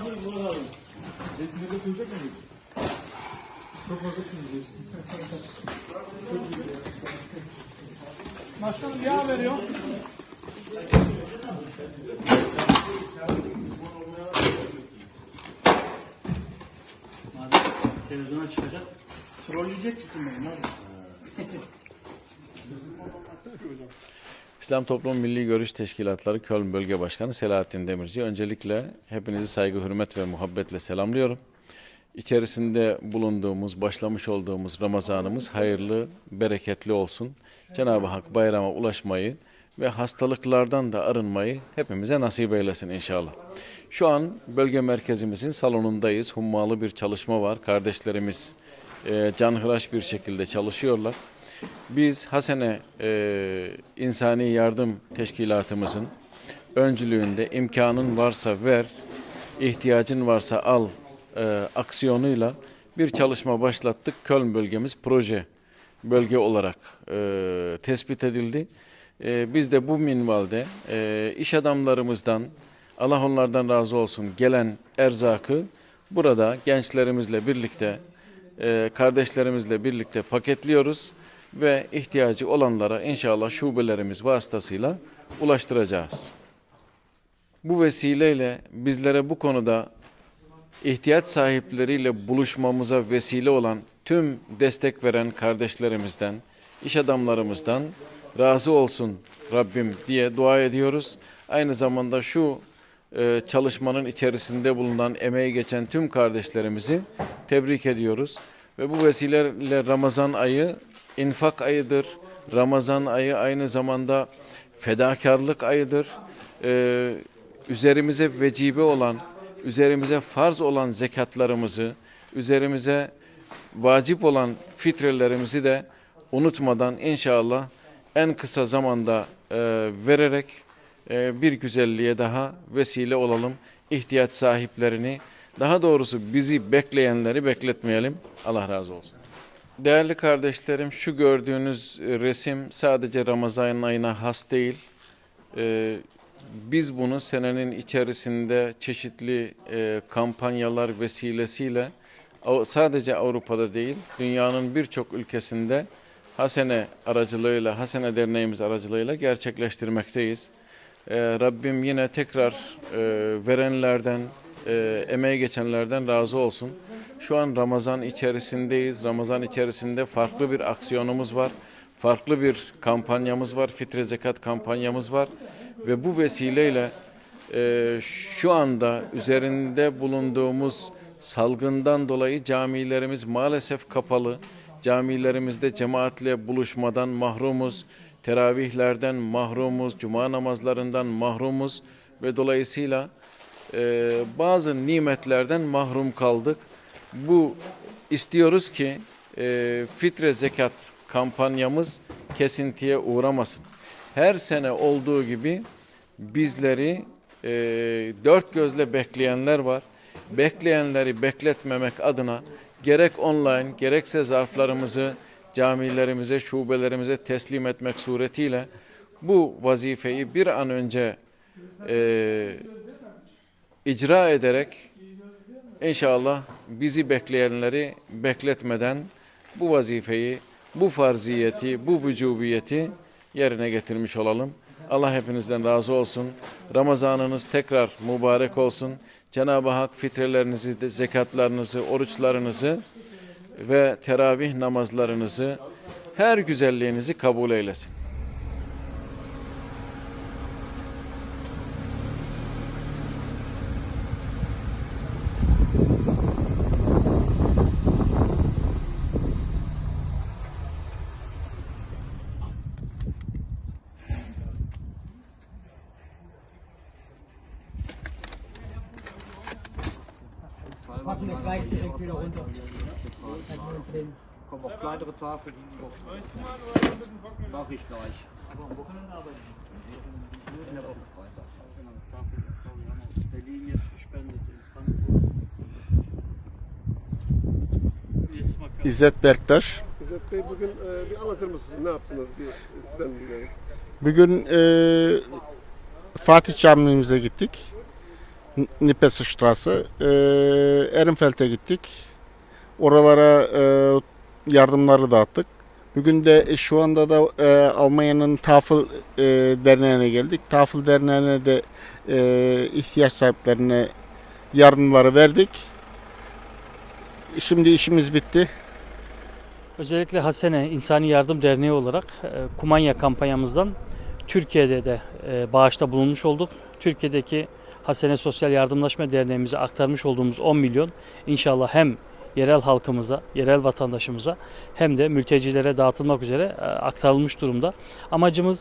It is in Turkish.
Hazır Murat abi. Zeytini de koyacak mıyız? Çok fazla çünkü. Başkanım yağ veriyor. Televizyona çıkacak. Trolleyecek misin beni? Hadi. İslam Toplum Milli Görüş Teşkilatları Köln Bölge Başkanı Selahattin Demirci. Öncelikle hepinizi saygı, hürmet ve muhabbetle selamlıyorum. İçerisinde bulunduğumuz, başlamış olduğumuz Ramazanımız hayırlı, bereketli olsun. Cenab-ı Hak bayrama ulaşmayı ve hastalıklardan da arınmayı hepimize nasip eylesin inşallah. Şu an bölge merkezimizin salonundayız. Hummalı bir çalışma var. Kardeşlerimiz e, canhıraş bir şekilde çalışıyorlar. Biz Hasene e, İnsani Yardım Teşkilatımızın öncülüğünde imkanın varsa ver, ihtiyacın varsa al e, aksiyonuyla bir çalışma başlattık. Köln bölgemiz proje bölge olarak e, tespit edildi. E, biz de bu minvalde e, iş adamlarımızdan Allah onlardan razı olsun gelen erzakı burada gençlerimizle birlikte e, kardeşlerimizle birlikte paketliyoruz ve ihtiyacı olanlara inşallah şubelerimiz vasıtasıyla ulaştıracağız. Bu vesileyle bizlere bu konuda ihtiyaç sahipleriyle buluşmamıza vesile olan tüm destek veren kardeşlerimizden, iş adamlarımızdan razı olsun Rabbim diye dua ediyoruz. Aynı zamanda şu e, çalışmanın içerisinde bulunan, emeği geçen tüm kardeşlerimizi tebrik ediyoruz. Ve bu vesileyle Ramazan ayı infak ayıdır. Ramazan ayı aynı zamanda fedakarlık ayıdır. Ee, üzerimize vecibe olan, üzerimize farz olan zekatlarımızı, üzerimize vacip olan fitrelerimizi de unutmadan inşallah en kısa zamanda e, vererek e, bir güzelliğe daha vesile olalım. İhtiyaç sahiplerini, daha doğrusu bizi bekleyenleri bekletmeyelim. Allah razı olsun. Değerli kardeşlerim, şu gördüğünüz resim sadece Ramazan ayına has değil. Ee, biz bunu senenin içerisinde çeşitli e, kampanyalar vesilesiyle sadece Avrupa'da değil, dünyanın birçok ülkesinde Hasene aracılığıyla, Hasene Derneğimiz aracılığıyla gerçekleştirmekteyiz. Ee, Rabbim yine tekrar e, verenlerden, e, emeği geçenlerden razı olsun. Şu an Ramazan içerisindeyiz. Ramazan içerisinde farklı bir aksiyonumuz var. Farklı bir kampanyamız var. Fitre zekat kampanyamız var. Ve bu vesileyle e, şu anda üzerinde bulunduğumuz salgından dolayı camilerimiz maalesef kapalı. Camilerimizde cemaatle buluşmadan mahrumuz. Teravihlerden mahrumuz. Cuma namazlarından mahrumuz. Ve dolayısıyla e, bazı nimetlerden mahrum kaldık. Bu istiyoruz ki e, fitre zekat kampanyamız kesintiye uğramasın. Her sene olduğu gibi bizleri e, dört gözle bekleyenler var. Bekleyenleri bekletmemek adına gerek online gerekse zarflarımızı camilerimize, şubelerimize teslim etmek suretiyle bu vazifeyi bir an önce e, icra ederek İnşallah bizi bekleyenleri bekletmeden bu vazifeyi, bu farziyeti, bu vücubiyeti yerine getirmiş olalım. Allah hepinizden razı olsun. Ramazanınız tekrar mübarek olsun. Cenab-ı Hak fitrelerinizi, zekatlarınızı, oruçlarınızı ve teravih namazlarınızı, her güzelliğinizi kabul eylesin. Fassen wir gleich direkt wieder runter. Kommen auch kleinere Tafeln hin. Mach ich gleich. Aber am Wochenende arbeiten wir. In der Woche ist Freitag. Berlin jetzt gespendet in Frankfurt. İzzet Berktaş. İzzet Bey bugün e, bir anlatır mısınız? Ne yaptınız? Bir sizden dinleyelim. Bugün e, Fatih Camimize gittik. Nippestrasse. E, Ehrenfeld'e gittik. Oralara e, yardımları dağıttık. Bugün de şu anda da e, Almanya'nın Tafel e, Derneği'ne geldik. Tafel Derneği'ne de e, ihtiyaç sahiplerine yardımları verdik. Şimdi işimiz bitti. Özellikle Hasene İnsani Yardım Derneği olarak e, Kumanya kampanyamızdan Türkiye'de de e, bağışta bulunmuş olduk. Türkiye'deki Hasene Sosyal Yardımlaşma Derneğimize aktarmış olduğumuz 10 milyon inşallah hem yerel halkımıza, yerel vatandaşımıza hem de mültecilere dağıtılmak üzere e, aktarılmış durumda. Amacımız